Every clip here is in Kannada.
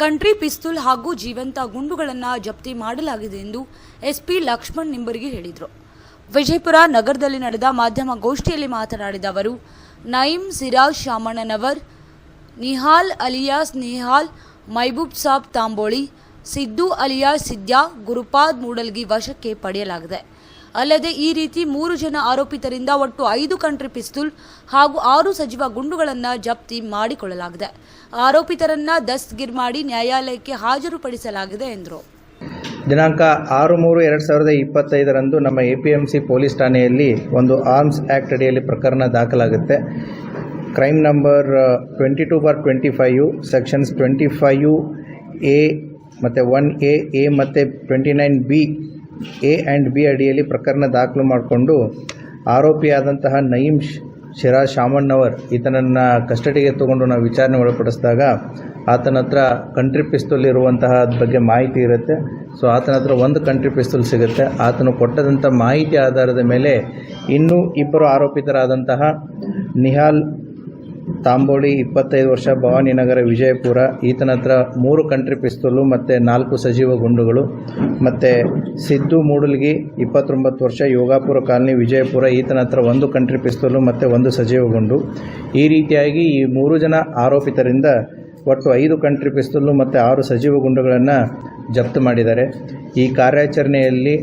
ಕಂಟ್ರಿ ಪಿಸ್ತೂಲ್ ಹಾಗೂ ಜೀವಂತ ಗುಂಡುಗಳನ್ನು ಜಪ್ತಿ ಮಾಡಲಾಗಿದೆ ಎಂದು ಎಸ್ಪಿ ಲಕ್ಷ್ಮಣ್ ನಿಂಬರಿಗೆ ಹೇಳಿದರು. ವಿಜಯಪುರ ನಗರದಲ್ಲಿ ನಡೆದ ಮಾಧ್ಯಮ ಗೋಷ್ಠಿಯಲ್ಲಿ ಮಾತನಾಡಿದ ಅವರು, ನೈಮ್ ಸಿರಾಜ್ ಶಾಮಣ್ಣನವರ್, ನಿಹಾಲ್ ಅಲಿಯಾಸ್ ನಿಹಾಲ್, ಮೈಬೂಬ್ ಸಾಬ್ ತಾಂಬೋಳಿ, ಸಿದ್ದು ಅಲಿಯಾಸ್ ಸಿದ್ಯಾ, ಗುರುಪಾದ್ ಮೂಡಲ್ಗಿ ವಶಕ್ಕೆ ಪಡೆಯಲಾಗಿದೆ. ಅಲ್ಲದೆ ಈ ರೀತಿ ಮೂರು ಜನ ಆರೋಪಿತರಿಂದ ಒಟ್ಟು ಐದು ಕಂಟ್ರಿ ಪಿಸ್ತೂಲ್ ಹಾಗೂ ಆರು ಸಜೀವ ಗುಂಡುಗಳನ್ನು ಜಪ್ತಿ ಮಾಡಿಕೊಳ್ಳಲಾಗಿದೆ. ಆರೋಪಿತರನ್ನ ದಸ್ತಗಿರ್ ಮಾಡಿ ನ್ಯಾಯಾಲಯಕ್ಕೆ ಹಾಜರುಪಡಿಸಲಾಗಿದೆ ಎಂದರು. ದಿನಾಂಕ ಆರು ಮೂರು ಎರಡು ಸಾವಿರದ ಇಪ್ಪತ್ತೈದರಂದು ನಮ್ಮ A P M C police ಠಾಣೆಯಲ್ಲಿ ಒಂದು ಆರ್ಮ್ಸ್ ಆ್ಯಕ್ಟ್ ಅಡಿಯಲ್ಲಿ ಪ್ರಕರಣ ದಾಖಲಾಗುತ್ತೆ. Crime number twenty two bar twenty five, sections twenty five A ಮತ್ತು ಒನ್ ಎ ಎ ಮತ್ತು twenty nine B A and B ಅಡಿಯಲ್ಲಿ ಪ್ರಕರಣ ದಾಖಲು ಮಾಡಿಕೊಂಡು ಆರೋಪಿಯಾದಂತಹ ನಯೀಮ್ ಶಿರಾ ಶಾಮಣ್ಣವರ್ ಈತನನ್ನು ಕಸ್ಟಡಿಗೆ ತಗೊಂಡು ನಾವು ವಿಚಾರಣೆ ಒಳಪಡಿಸಿದಾಗ ಆತನ ಹತ್ರ ಕಂಟ್ರಿ ಪಿಸ್ತೂಲ್ ಇರುವಂತಹ ಬಗ್ಗೆ ಮಾಹಿತಿ ಇರುತ್ತೆ. ಸೊ, ಆತನ ಹತ್ರ ಒಂದು ಕಂಟ್ರಿ ಪಿಸ್ತೂಲ್ ಸಿಗುತ್ತೆ. ಆತನು ಕೊಟ್ಟದಂಥ ಮಾಹಿತಿ ಆಧಾರದ ಮೇಲೆ ಇನ್ನೂ ಇಬ್ಬರು ಆರೋಪಿತರಾದಂತಹ ನಿಹಾಲ್ ತಾಂಬೋಳಿ ಇಪ್ಪತ್ತೈದು ವರ್ಷ ಭವಾನಿನಗರ ವಿಜಯಪುರ. ಈತನ ಹತ್ರ ಮೂರು ಕಂಟ್ರಿ ಪಿಸ್ತೂಲು ಮತ್ತು ನಾಲ್ಕು ಸಜೀವ ಗುಂಡುಗಳು, ಮತ್ತು ಸಿದ್ದು ಮೂಡಲ್ಗಿ ಇಪ್ಪತ್ತೊಂಬತ್ತು ವರ್ಷ ಯೋಗಾಪುರ ಕಾಲನಿ ವಿಜಯಪುರ. ಈತನ ಹತ್ರ ಒಂದು ಕಂಟ್ರಿ ಪಿಸ್ತೂಲು ಮತ್ತು ಒಂದು ಸಜೀವ ಗುಂಡು. ಈ ರೀತಿಯಾಗಿ ಈ ಮೂರು ಜನ ಆರೋಪಿತರಿಂದ ಒಟ್ಟು ಐದು ಕಂಟ್ರಿ ಪಿಸ್ತೂಲು ಮತ್ತು ಆರು ಸಜೀವ ಗುಂಡುಗಳನ್ನು ಜಪ್ತು ಮಾಡಿದ್ದಾರೆ. ಈ ಕಾರ್ಯಾಚರಣೆಯಲ್ಲಿ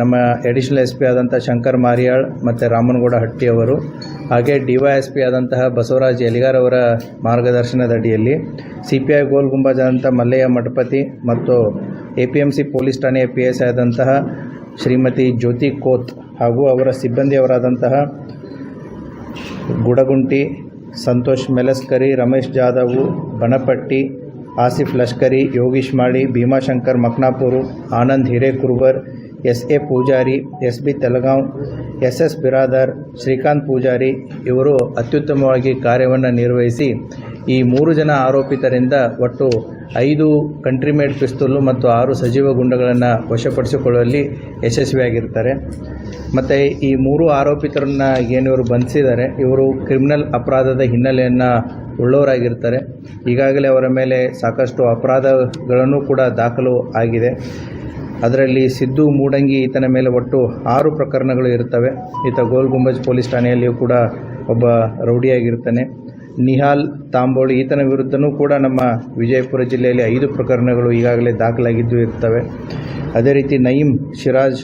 ನಮ್ಮ ಎಡಿಷನಲ್ ಎಸ್ ಪಿ ಆದಂಥ ಶಂಕರ್ ಮಾರಿಯಾಳ್ ಮತ್ತು ರಾಮನಗೌಡ ಹಟ್ಟಿ ಅವರು, ಹಾಗೆ ಡಿ ವೈ ಎಸ್ ಪಿ ಆದಂತಹ ಬಸವರಾಜ್ ಎಲಿಗಾರ್ ಅವರ ಮಾರ್ಗದರ್ಶನದ ಅಡಿಯಲ್ಲಿ C P I Gol Gumbaz ಆದಂಥ ಮಲ್ಲಯ್ಯ ಮಠಪತಿ ಮತ್ತು A P M C police ಠಾಣೆಯ ಪಿ ಎಸ್ ಆದಂತಹ ಶ್ರೀಮತಿ ಜ್ಯೋತಿ ಕೋತ್ ಹಾಗೂ ಅವರ ಸಿಬ್ಬಂದಿಯವರಾದಂತಹ Gudagunti, Santosh Melaskari, Ramesh Jadhav Banapatti Asif Lashkari, Yogish Mali Bhimashankar Maknapur, Anand Hirekurvar S A Pujari, S B Telgaon, S S Biradar, Shrikant Pujari ಇವರು ಅತ್ಯುತ್ತಮವಾಗಿ ಕಾರ್ಯವನ್ನು ನಿರ್ವಹಿಸಿ ಈ ಮೂರು ಜನ ಆರೋಪಿತರಿಂದ ಒಟ್ಟು ಐದು ಕಂಟ್ರಿಮೇಡ್ ಪಿಸ್ತೂಲು ಮತ್ತು ಆರು ಸಜೀವ ಗುಂಡಗಳನ್ನು ವಶಪಡಿಸಿಕೊಳ್ಳುವಲ್ಲಿ ಯಶಸ್ವಿಯಾಗಿರ್ತಾರೆ ಮತ್ತು ಈ ಮೂರು ಆರೋಪಿತರನ್ನ ಏನಿವರು ಬಂಧಿಸಿದ್ದಾರೆ, ಇವರು ಕ್ರಿಮಿನಲ್ ಅಪರಾಧದ ಹಿನ್ನೆಲೆಯನ್ನು ಉಳ್ಳವರಾಗಿರ್ತಾರೆ ಈಗಾಗಲೇ ಅವರ ಮೇಲೆ ಸಾಕಷ್ಟು ಅಪರಾಧಗಳನ್ನು ಕೂಡ ದಾಖಲು ಆಗಿದೆ. ಅದರಲ್ಲಿ ಸಿದ್ದು ಮೂಡಂಗಿ ಈತನ ಮೇಲೆ ಒಟ್ಟು ಆರು ಪ್ರಕರಣಗಳು ಇರ್ತವೆ ಈತ ಗೋಲ್ ಗುಂಬಜ್ ಪೊಲೀಸ್ ಠಾಣೆಯಲ್ಲಿಯೂ ಕೂಡ ಒಬ್ಬ ರೌಡಿಯಾಗಿರ್ತಾನೆ ನಿಹಾಲ್ ತಾಂಬೋಳಿ ಈತನ ವಿರುದ್ಧನೂ ಕೂಡ ನಮ್ಮ ವಿಜಯಪುರ ಜಿಲ್ಲೆಯಲ್ಲಿ ಐದು ಪ್ರಕರಣಗಳು ಈಗಾಗಲೇ ದಾಖಲಾಗಿದ್ದು ಇರ್ತವೆ. ಅದೇ ರೀತಿ ನಯೀಂ ಶಿರಾಜ್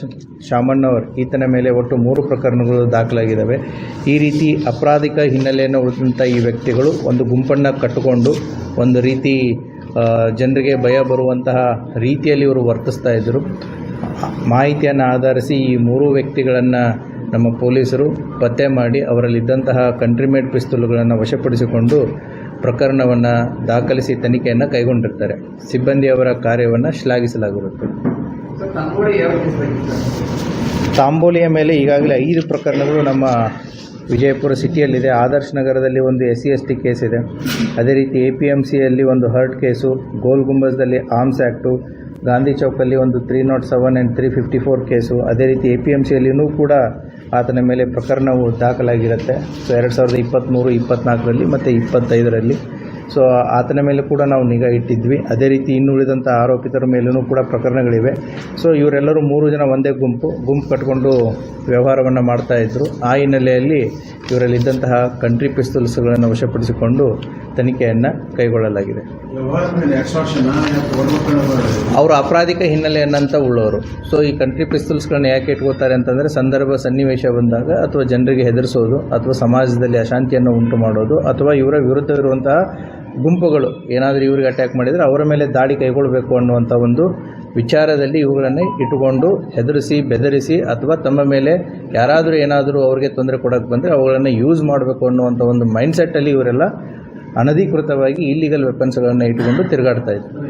ಶಾಮಣ್ಣವರ್ ಈತನ ಮೇಲೆ ಒಟ್ಟು ಮೂರು ಪ್ರಕರಣಗಳು ದಾಖಲಾಗಿದ್ದಾವೆ. ಈ ರೀತಿ ಅಪರಾಧಿಕ ಹಿನ್ನೆಲೆಯನ್ನು ಉಳಿದಂಥ ಈ ವ್ಯಕ್ತಿಗಳು ಒಂದು ಗುಂಪನ್ನು ಕಟ್ಟಿಕೊಂಡು ಒಂದು ರೀತಿ ಜನರಿಗೆ ಭಯ ಬರುವಂತಹ ರೀತಿಯಲ್ಲಿ ಇವರು ವರ್ತಿಸ್ತಾ ಇದ್ದರು. ಮಾಹಿತಿಯನ್ನು ಆಧರಿಸಿ ಈ ಮೂರು ವ್ಯಕ್ತಿಗಳನ್ನು ನಮ್ಮ ಪೊಲೀಸರು ಪತ್ತೆ ಮಾಡಿ ಅವರಲ್ಲಿದ್ದಂತಹ ಕಂಟ್ರಿಮೇಡ್ ಪಿಸ್ತೂಲುಗಳನ್ನು ವಶಪಡಿಸಿಕೊಂಡು ಪ್ರಕರಣವನ್ನು ದಾಖಲಿಸಿ ತನಿಖೆಯನ್ನು ಕೈಗೊಂಡಿರ್ತಾರೆ. ಸಿಬ್ಬಂದಿಯವರ ಕಾರ್ಯವನ್ನು ಶ್ಲಾಘಿಸಲಾಗಿರುತ್ತೆ. ತಾಂಬೋಲಿಯ ಮೇಲೆ ಈಗಾಗಲೇ ಐದು ಪ್ರಕರಣಗಳು ನಮ್ಮ ವಿಜಯಪುರ ಸಿಟಿಯಲ್ಲಿದೆ. ಆದರ್ಶ್ ನಗರದಲ್ಲಿ ಒಂದು S C S T case ಇದೆ. ಅದೇ ರೀತಿ ಎ ಪಿ ಎಂ ಸಿಯಲ್ಲಿ ಒಂದು ಹರ್ಟ್ ಕೇಸು, ಗೋಲ್ ಗುಂಬಜ್ದಲ್ಲಿ ಆರ್ಮ್ಸ್ ಆ್ಯಕ್ಟು ಗಾಂಧಿ ಚೌಕಲ್ಲಿ ಒಂದು three not seven and three fifty four case. ಅದೇ ರೀತಿ ಎ ಪಿ ಎಂ ಸಿಯಲ್ಲಿಯೂ ಕೂಡ ಆತನ ಮೇಲೆ ಪ್ರಕರಣವು ದಾಖಲಾಗಿರುತ್ತೆ. ಸೊ, ಎರಡು ಸಾವಿರದ ಇಪ್ಪತ್ತ್ಮೂರು ಇಪ್ಪತ್ತ್ನಾಲ್ಕರಲ್ಲಿ ಮತ್ತು ಇಪ್ಪತ್ತೈದರಲ್ಲಿ. ಸೊ ಆತನ ಮೇಲೆ ಕೂಡ ನಾವು ನಿಗಾ ಇಟ್ಟಿದ್ವಿ. ಅದೇ ರೀತಿ ಇನ್ನುಳಿದಂಥ ಆರೋಪಿತರ ಮೇಲೂ ಕೂಡ ಪ್ರಕರಣಗಳಿವೆ. ಸೊ ಇವರೆಲ್ಲರೂ ಮೂರು ಜನ ಒಂದೇ ಗುಂಪು. ಗುಂಪು ಕಟ್ಕೊಂಡು ವ್ಯವಹಾರವನ್ನು ಮಾಡ್ತಾ ಇದ್ದರು ಆ ಹಿನ್ನೆಲೆಯಲ್ಲಿ ಇವರಲ್ಲಿದ್ದಂತಹ ಕಂಟ್ರಿ ಪಿಸ್ತೂಲ್ಸ್ಗಳನ್ನು ವಶಪಡಿಸಿಕೊಂಡು ತನಿಖೆಯನ್ನು ಕೈಗೊಳ್ಳಲಾಗಿದೆ. ಅವರು ಅಪರಾಧಿಕ ಹಿನ್ನೆಲೆಯನ್ನಂತ ಉಳ್ಳವರು. ಸೊ ಈ ಕಂಟ್ರಿ ಪಿಸ್ತೂಲ್ಸ್ಗಳನ್ನ ಯಾಕೆ ಇಟ್ಕೋತಾರೆ ಅಂತಂದರೆ ಸಂದರ್ಭ ಸನ್ನಿವೇಶ ಬಂದಾಗ ಅಥವಾ ಜನರಿಗೆ ಹೆದರಿಸೋದು ಅಥವಾ ಸಮಾಜದಲ್ಲಿ ಅಶಾಂತಿಯನ್ನು ಉಂಟು ಮಾಡೋದು ಅಥವಾ ಇವರ ವಿರುದ್ಧವಿರುವಂತಹ ಗುಂಪುಗಳು ಏನಾದರೂ ಇವ್ರಿಗೆ ಅಟ್ಯಾಕ್ ಮಾಡಿದರೆ ಅವರ ಮೇಲೆ ದಾಳಿ ಕೈಗೊಳ್ಳಬೇಕು ಅನ್ನುವಂಥ ಒಂದು ವಿಚಾರದಲ್ಲಿ ಇವುಗಳನ್ನು ಇಟ್ಟುಕೊಂಡು ಹೆದರಿಸಿ, ಬೆದರಿಸಿ ಅಥವಾ ತಮ್ಮ ಮೇಲೆ ಯಾರಾದರೂ ಏನಾದರೂ ಅವ್ರಿಗೆ ತೊಂದರೆ ಕೊಡೋಕ್ಕೆ ಬಂದರೆ ಅವುಗಳನ್ನು ಯೂಸ್ ಮಾಡಬೇಕು ಅನ್ನುವಂಥ ಒಂದು ಮೈಂಡ್ಸೆಟ್ಟಲ್ಲಿ ಇವರೆಲ್ಲ ಅನಧಿಕೃತವಾಗಿ ಇಲ್ಲಿಗಲ್ ವೆಪನ್ಸ್ಗಳನ್ನು ಇಟ್ಟುಕೊಂಡು ತಿರುಗಾಡ್ತಾ ಇದ್ದರು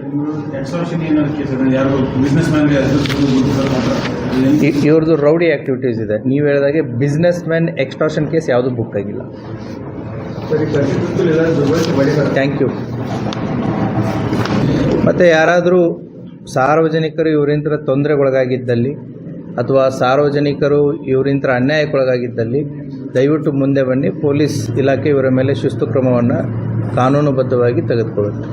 ಇವ್ರದ್ದು ರೌಡಿ ಆ್ಯಕ್ಟಿವಿಟೀಸ್ ಇದೆ. ನೀವು ಹೇಳಿದಾಗೆ ಬಿಸ್ನೆಸ್ ಮ್ಯಾನ್ ಎಕ್ಸ್ಟ್ರಾಷನ್ ಕೇಸ್ ಯಾವುದೂ ಬುಕ್ ಆಗಿಲ್ಲ. ಥ್ಯಾಂಕ್ ಯು ಮತ್ತು ಯಾರಾದರೂ ಸಾರ್ವಜನಿಕರು ಇವರಿಂದ ತೊಂದರೆಗೊಳಗಾಗಿದ್ದಲ್ಲಿ ಅಥವಾ ಸಾರ್ವಜನಿಕರು ಇವರಿಂದ ಅನ್ಯಾಯಕ್ಕೊಳಗಾಗಿದ್ದಲ್ಲಿ, ದಯವಿಟ್ಟು ಮುಂದೆ ಬನ್ನಿ. ಪೊಲೀಸ್ ಇಲಾಖೆ ಇವರ ಮೇಲೆ ಶಿಸ್ತು ಕ್ರಮವನ್ನು ಕಾನೂನುಬದ್ಧವಾಗಿ ತೆಗೆದುಕೊಳ್ಳುತ್ತೆ.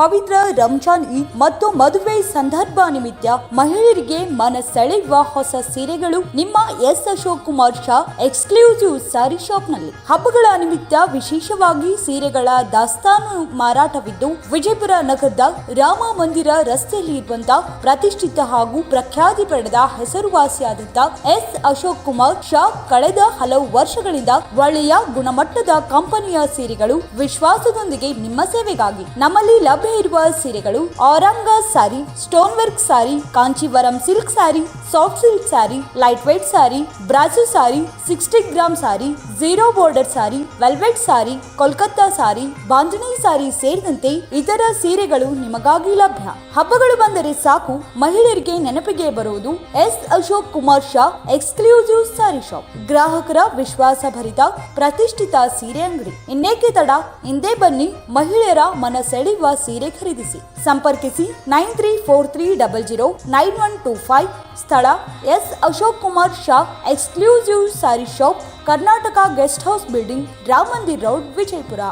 ಪವಿತ್ರ ರಂಜಾನ್ ಈದ್ ಮತ್ತು ಮದುವೆ ಸಂದರ್ಭ ನಿಮಿತ್ತ ಮಹಿಳೆಯರಿಗೆ ಮನ ಸೆಳೆಯುವ ಹೊಸ ಸೀರೆಗಳು ನಿಮ್ಮ ಎಸ್ ಅಶೋಕ್ ಕುಮಾರ್ ಶಾ ಎಕ್ಸ್ಕ್ಲೂಸಿವ್ ಸಾರಿ ಶಾಪ್ನಲ್ಲಿ. ಹಬ್ಬಗಳ ನಿಮಿತ್ತ ವಿಶೇಷವಾಗಿ ಸೀರೆಗಳ ದಾಸ್ತಾನು ಮಾರಾಟವಿದ್ದು, ವಿಜಯಪುರ ನಗರದ ರಾಮ ಮಂದಿರ ರಸ್ತೆಯಲ್ಲಿ ಇರುವಂತಹ ಪ್ರತಿಷ್ಠಿತ ಹಾಗೂ ಪ್ರಖ್ಯಾತಿ ಪಡೆದ ಹೆಸರುವಾಸಿಯಾದಂತ ಎಸ್ ಅಶೋಕ್ ಕುಮಾರ್ ಶಾ ಕಳೆದ ಹಲವು ವರ್ಷಗಳಿಂದ ಒಳ್ಳೆಯ ಗುಣಮಟ್ಟದ ಕಂಪನಿಯ ಸೀರೆಗಳು ವಿಶ್ವಾಸದೊಂದಿಗೆ ನಿಮ್ಮ ಸೇವೆಗಾಗಿ ನಮ್ಮಲ್ಲಿ ಲಭ್ಯ ಇರುವ ಸೀರೆಗಳು ಔರಂಗ sari stone work sari, Kanchivaram silk sari, soft silk sari light weight sari brasso sari, sixty gram sari zero border sari, velvet sari, Kolkata sari Bandhani sari ಸೇರಿದಂತೆ ಇತರ ಸೀರೆಗಳು ನಿಮಗಾಗಿ ಲಭ್ಯ. ಹಬ್ಬಗಳು ಬಂದರೆ ಸಾಕು, ಮಹಿಳೆಯರಿಗೆ ನೆನಪಿಗೆ ಬರುವುದು S. Ashok Kumar Shah exclusive sari shop. ಗ್ರಾಹಕರ ವಿಶ್ವಾಸ ಭರಿತ ಪ್ರತಿಷ್ಠಿತ ಸೀರೆ ಅಂಗಡಿ. ಇನ್ನೇಕೆ ತಡ? ಹಿಂದೆ ಬನ್ನಿ, ಮಹಿಳೆಯರ ಮನ ಸೆಳೆಯುವ ಸೀರೆ ಖರೀದಿಸಿ. ಸಂಪರ್ಕಿಸಿ nine three four three double zero nine one two five ಸ್ಥಳ S Ashok Kumar Shah exclusive sari shop Karnataka guest house building Ram Mandir road Vijayapura.